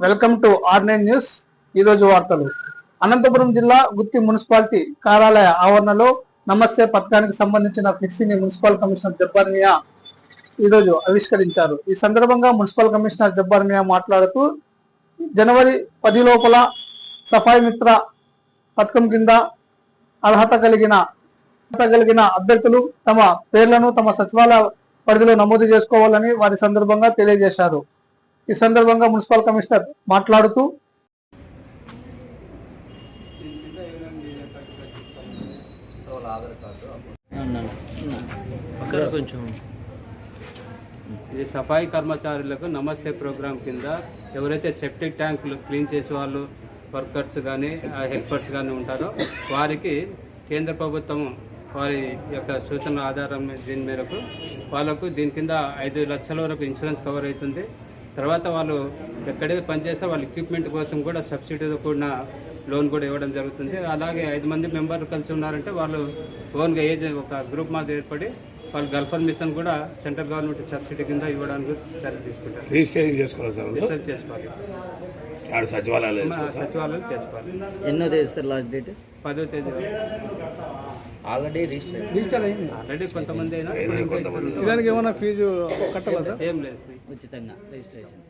Welcome to R nine news ఈరోజు వార్తలు. అనంతపురం జిల్లా గుత్తి మున్సిపాలిటీ కార్యాలయ ఆవరణలో నమస్తే పథకానికి సంబంధించిన ఫ్లెక్సీని మున్సిపల్ కమిషనర్ జబ్బార్ మియా ఈరోజు ఆవిష్కరించారు. ఈ సందర్భంగా మున్సిపల్ కమిషనర్ జబ్బార్ మియా మాట్లాడుతూ జనవరి పది లోపల సఫాయి మిత్ర పథకం కింద అర్హత కలిగిన కలిగిన అభ్యర్థులు తమ పేర్లను తమ సచివాలయ పరిధిలో నమోదు చేసుకోవాలని వారి సందర్భంగా తెలియజేశారు. ఈ సందర్భంగా మున్సిపల్ కమిషనర్ మాట్లాడుతూ అక్కడ కొంచెం ఇది సఫాయి కర్మచారులకు నమస్తే ప్రోగ్రాం కింద ఎవరైతే సెప్టిక్ ట్యాంకులు క్లీన్ చేసే వాళ్ళు వర్కర్స్ కానీ హెల్పర్స్ కానీ ఉంటారో వారికి కేంద్ర ప్రభుత్వం వారి యొక్క సూచనల ఆధారం మీద- దీని మేరకు వాళ్ళకు దీని కింద ఐదు లక్షల వరకు ఇన్సూరెన్స్ కవర్ అవుతుంది. తర్వాత వాళ్ళు ఎక్కడైతే పనిచేస్తే వాళ్ళ ఎక్విప్మెంట్ కోసం కూడా సబ్సిడీతో కూడిన లోన్ కూడా ఇవ్వడం జరుగుతుంది. అలాగే ఐదు మంది మెంబర్లు కలిసి ఉన్నారంటే వాళ్ళు ఓన్గా ఏజ్ ఒక గ్రూప్ మాదిరి ఏర్పడి వాళ్ళు గల్ఫర్ మిషన్ కూడా సెంట్రల్ గవర్నమెంట్ సబ్సిడీ కింద ఇవ్వడానికి చర్య తీసుకుంటారు. రిజిస్ట్రేషన్ చేసుకోవాలి సార్ చేసుకోవాలి. సచివాలయాలు మా సచివాలయం చేసుకోవాలి. ఎన్నో తేదీ సార్ లాస్ట్ డేట్? పదో తేదీ. ఆల్రెడీ రిజిస్టర్ ఆల్రెడీ కొంతమంది అయినా దానికి ఏమైనా ఫీజు కట్టాలా సార్ ఏం లేదు. ఉచితంగా రిజిస్ట్రేషన్.